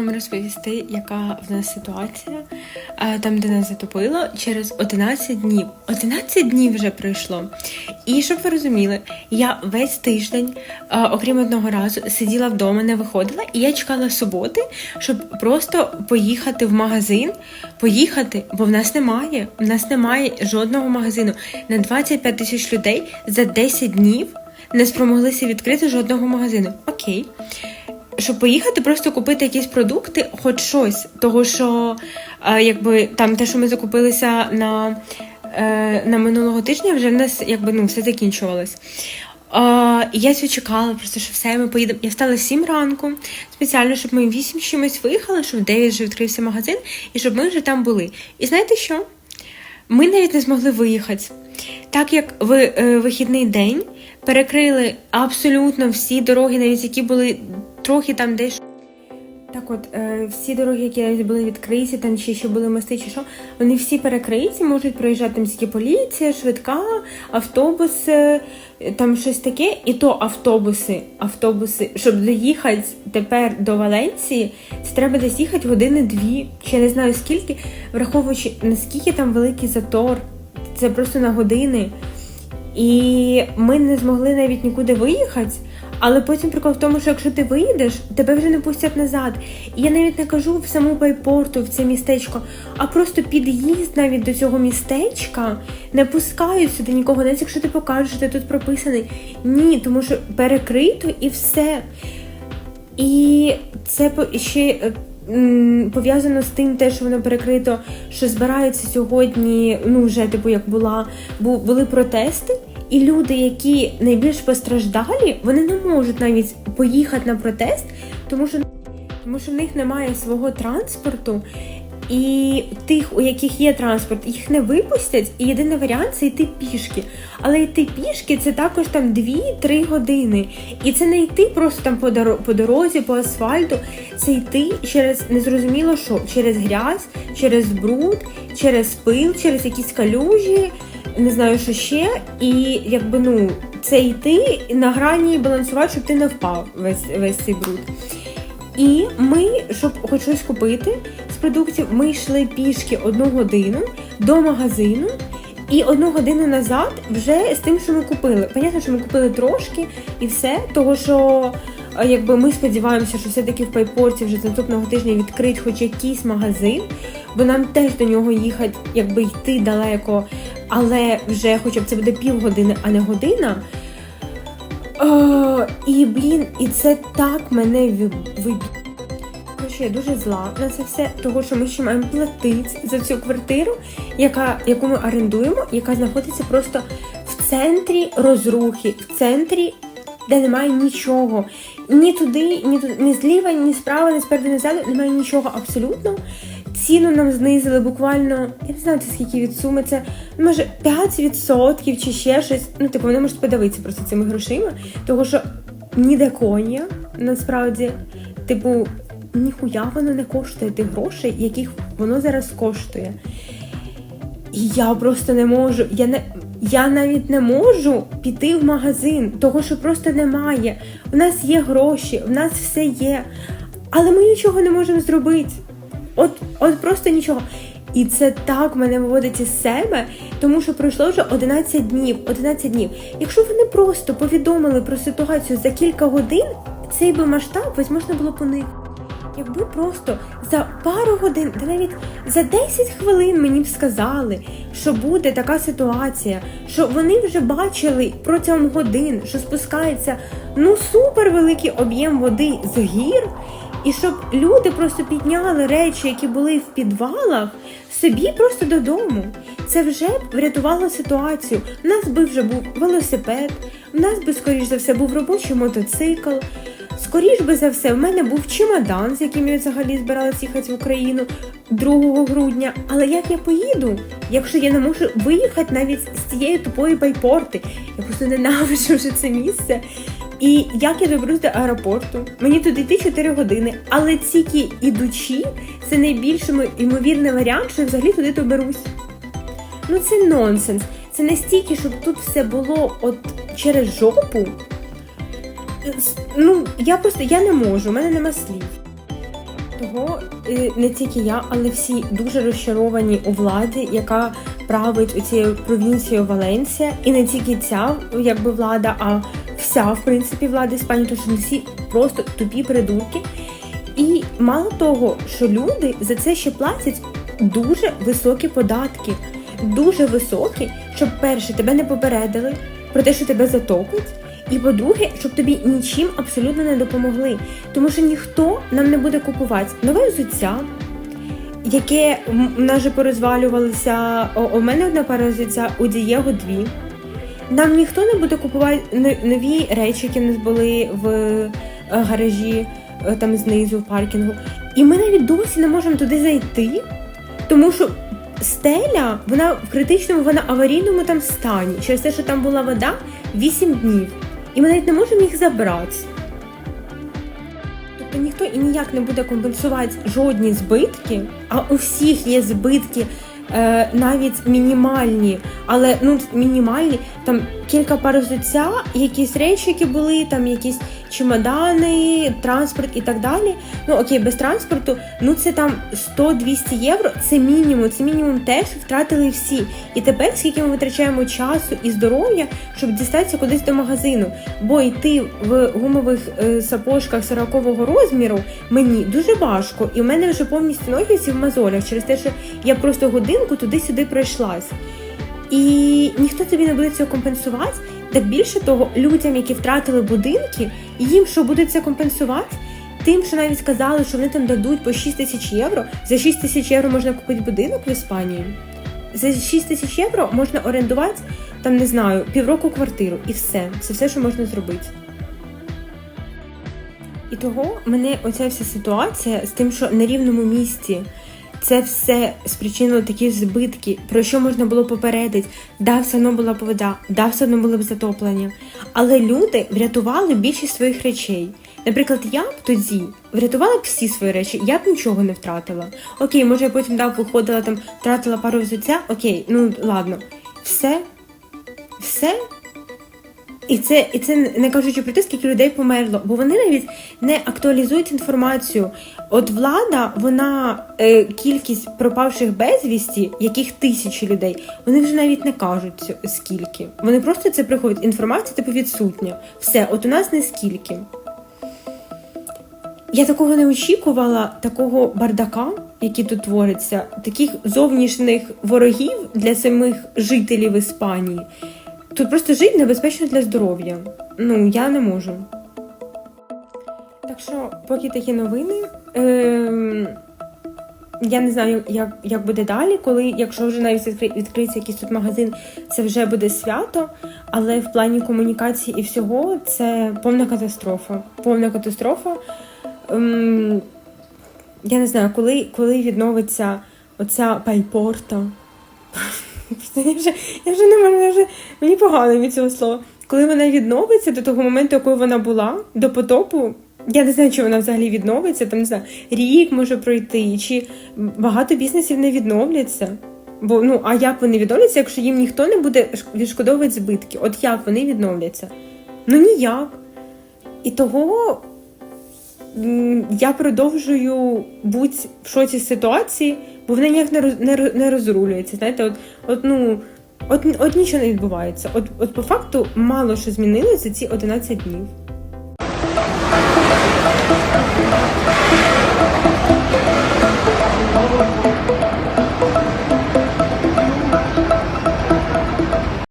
вам розповісти, яка в нас ситуація е, там, де нас затопило, через 11 днів. 11 днів вже пройшло. І щоб ви розуміли, я весь тиждень, е, окрім одного разу, сиділа вдома, не виходила, і я чекала суботи, щоб просто поїхати в магазин, поїхати, бо в нас немає. В нас немає жодного магазину на 25 тисяч людей за 10 днів. Не спромоглися відкрити жодного магазину. Окей щоб поїхати, просто купити якісь продукти, хоч щось. Того що е, якби там те, що ми закупилися на е, на минулого тижня, вже в нас якби ну все закінчувалось. І я цього чекала, просто що все, ми поїдемо. Я встала 7 ранку, спеціально, щоб ми в 8 чимось виїхали, щоб в 9 вже відкрився магазин, і щоб ми вже там були. І знаєте що? Ми навіть не змогли виїхати. Так як в е, вихідний день перекрили абсолютно всі дороги, навіть які були трохи там десь. Так от, е, всі дороги, які були відкриті, там чи ще були мости, чи що, вони всі перекриті, можуть проїжджати там тільки поліція, швидка, автобуси, там щось таке, і то автобуси, автобуси, щоб доїхати тепер до Валенції, це треба десь їхати години дві, чи я не знаю скільки, враховуючи наскільки там великий затор, це просто на години. І ми не змогли навіть нікуди виїхати. Але потім прикол в тому, що якщо ти виїдеш, тебе вже не пустять назад. І я навіть не кажу в саму байпорту, в це містечко, а просто під'їзд навіть до цього містечка не пускають сюди нікого, навіть якщо ти покажеш, ти тут прописаний. Ні, тому що перекрито і все. І це ще е, пов'язано з тим, те, що воно перекрито, що збираються сьогодні, ну вже типу як була, були протести. І люди, які найбільш постраждалі, вони не можуть навіть поїхати на протест, тому що тому що в них немає свого транспорту, і тих, у яких є транспорт, їх не випустять. І єдиний варіант це йти пішки. Але йти пішки це також там 2-3 години. І це не йти просто там по дорозі, по дорозі, по асфальту. Це йти через незрозуміло що, через грязь, через бруд, через пил, через якісь калюжі не знаю, що ще, і якби ну це йти на грані балансувати, щоб ти не впав весь весь цей бруд. І ми, щоб хоч щось купити з продуктів, ми йшли пішки одну годину до магазину. І одну годину назад вже з тим, що ми купили. Понятно, що ми купили трошки і все, того що якби ми сподіваємося, що все-таки в Пайпорті вже наступного тижня відкрить хоч якийсь магазин, бо нам теж до нього їхати, якби йти далеко, але вже хоча б це буде півгодини, а не година. О, І, блін, і це так мене виб'є. Я дуже зла на це все, того що ми ще маємо платити за цю квартиру, яка, яку ми орендуємо, яка знаходиться просто в центрі розрухи, в центрі, де немає нічого. Ні туди, ні туди, ні зліва, ні справа, ні спереду, ні ззаду, немає нічого абсолютно. Ціну нам знизили буквально, я не знаю, це скільки від суми, це може 5% чи ще щось. Ну, типу, вони можуть подивитися просто цими грошима, тому що ніде коня, насправді, типу, ніхуя воно не коштує тих грошей, яких воно зараз коштує. І я просто не можу. Я не, я навіть не можу піти в магазин, того що просто немає. У нас є гроші, в нас все є, але ми нічого не можемо зробити. От, От просто нічого. І це так мене виводить із себе, тому що пройшло вже 11 днів. 11 днів. Якщо вони просто повідомили про ситуацію за кілька годин, цей би масштаб ось можна було поникнути. Якби просто за пару годин, та навіть за 10 хвилин мені б сказали, що буде така ситуація, що вони вже бачили протягом годин, що спускається ну супер великий об'єм води з гір, і щоб люди просто підняли речі, які були в підвалах, собі просто додому. Це вже б врятувало ситуацію. У нас би вже був велосипед, у нас би, скоріш за все, був робочий мотоцикл. Скоріш би за все, в мене був чемодан, з яким я взагалі збиралася їхати в Україну 2 грудня. Але як я поїду, якщо я не можу виїхати навіть з цієї тупої байпорти? Я просто ненавиджу вже це місце. І як я доберусь до аеропорту? Мені туди йти 4 години, але тільки ідучи, це найбільш ймовірний варіант, що я взагалі туди доберусь. Ну це нонсенс. Це настільки, щоб тут все було от через жопу. Ну, я просто я не можу, у мене нема слів. Того е, не тільки я, але всі дуже розчаровані у владі, яка править у цією провінцією Валенсія, і не тільки ця якби влада, а вся в принципі влада Іспанії, тому що всі просто тупі придурки. І мало того, що люди за це ще платять дуже високі податки, дуже високі, щоб перше тебе не попередили про те, що тебе затопить. І по-друге, щоб тобі нічим абсолютно не допомогли. Тому що ніхто нам не буде купувати нове взуття, яке в нас же порозвалювалося. У мене одна пара взуття, у Дієго дві. Нам ніхто не буде купувати нові речі, які в нас були в е, гаражі, е, там знизу, в паркінгу. І ми навіть досі не можемо туди зайти, тому що стеля, вона в критичному, вона аварійному там стані. Через те, що там була вода 8 днів. І ми навіть не можемо їх забрати. Тобто ніхто і ніяк не буде компенсувати жодні збитки, а у всіх є збитки. е, Навіть мінімальні, але ну мінімальні там кілька пар взуття, якісь речі, які були, там якісь чемодани, транспорт і так далі. Ну окей, без транспорту, ну це там 100-200 євро. Це мінімум, це мінімум те, що втратили всі. І тепер скільки ми витрачаємо часу і здоров'я, щоб дістатися кудись до магазину, бо йти в гумових е, сапожках 40-го розміру мені дуже важко, і в мене вже повністю ноги всі в мозолях через те, що я просто годинку туди-сюди пройшлась. І ніхто тобі не буде цього компенсувати. Так більше того, людям, які втратили будинки, їм що буде це компенсувати? Тим, що навіть сказали, що вони там дадуть по 6 тисяч євро. За 6 тисяч євро можна купити будинок в Іспанії. За 6 тисяч євро можна орендувати там, не знаю, півроку квартиру і все. Це все, що можна зробити. І того мене оця вся ситуація з тим, що на рівному місці це все спричинило такі збитки, про що можна було попередити. Да, все одно була б вода, да, все одно було б затоплення. Але люди врятували більшість своїх речей. Наприклад, я б тоді врятувала б всі свої речі, я б нічого не втратила. Окей, може я потім да, виходила там, втратила пару взуття, окей, ну ладно. Все, все і це, і це не кажучи про те, скільки людей померло, бо вони навіть не актуалізують інформацію. От влада, вона е, кількість пропавших безвісті, яких тисячі людей, вони вже навіть не кажуть скільки. Вони просто це приходять. Інформація типу відсутня. Все, от у нас не скільки. Я такого не очікувала, такого бардака, який тут твориться, таких зовнішніх ворогів для самих жителів Іспанії. Тут просто жити небезпечно для здоров'я. Ну, я не можу. Так що, поки такі новини. Ем, я не знаю, як, як буде далі, коли, якщо вже навіть відкриється якийсь тут магазин, це вже буде свято. Але в плані комунікації і всього це повна катастрофа. Повна катастрофа. Ем, я не знаю, коли, коли відновиться оця пайпорта. Я вже, я вже не можу, я вже, мені погано від цього слова. Коли вона відновиться до того моменту, якою вона була, до потопу, я не знаю, чи вона взагалі відновиться, там не знаю, рік може пройти, чи багато бізнесів не відновляться. Бо ну а як вони відновляться, якщо їм ніхто не буде відшкодовувати збитки? От як вони відновляться? Ну ніяк. І того я продовжую бути в шоці ситуації, бо вона ніяк не роз, не, не розрулюється. Знаєте, от от ну от, от нічого не відбувається. От, от по факту мало що змінилося ці 11 днів.